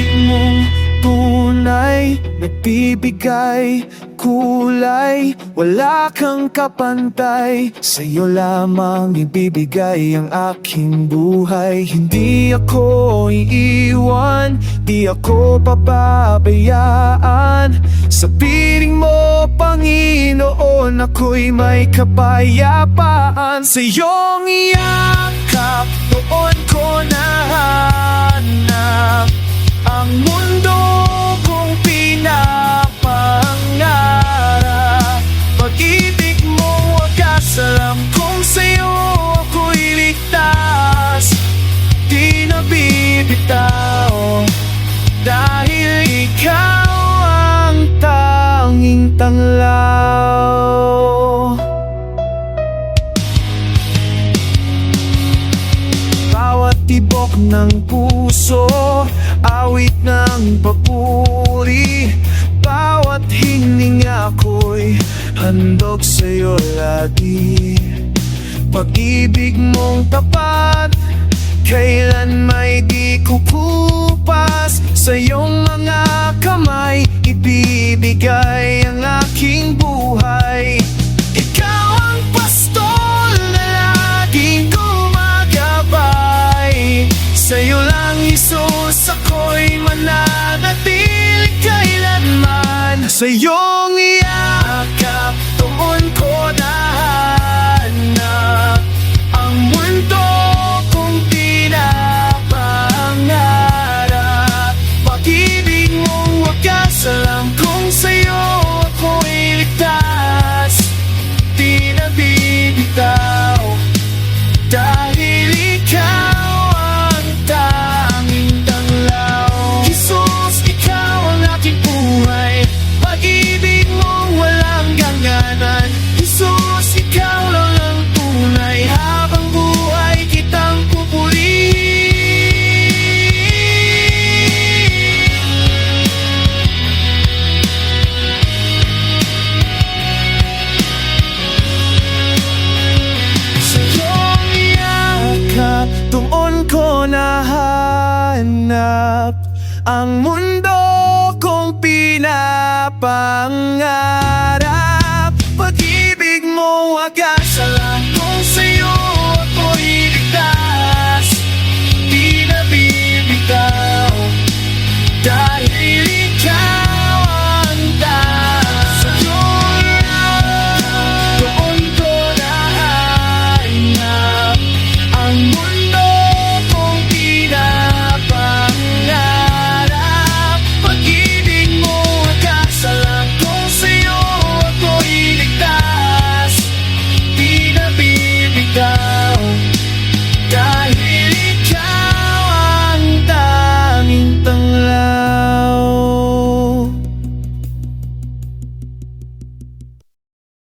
Pag-ibig mong tunay Nagbibigay kulay. Wala kang kapantay Sa'yo lamang ibibigay ang aking buhay. Hindi ako iiwan Di ako pababayaan Sa piling mo, Panginoon Ako'y may kapayapaan Sa iyong yakap Noon ko bibitaw Dahil ikaw ang tanging tanglaw. Bawat tibok ng puso Awit ng papuri. Bawat hininga ko'y Handog sa'yo lagi. Pag-ibig mong tapat Kailan may di kukupas Sa iyong mga kamay? Ibibigay ang aking buhay. Ikaw ang pastol na laging gumagabay. Sa'yo lang Isus ako'y mananatili kailanman. Sa iyong yakap tuon ko Ang mundo kong pinapangarap. Pag-ibig mo wagas sa lahat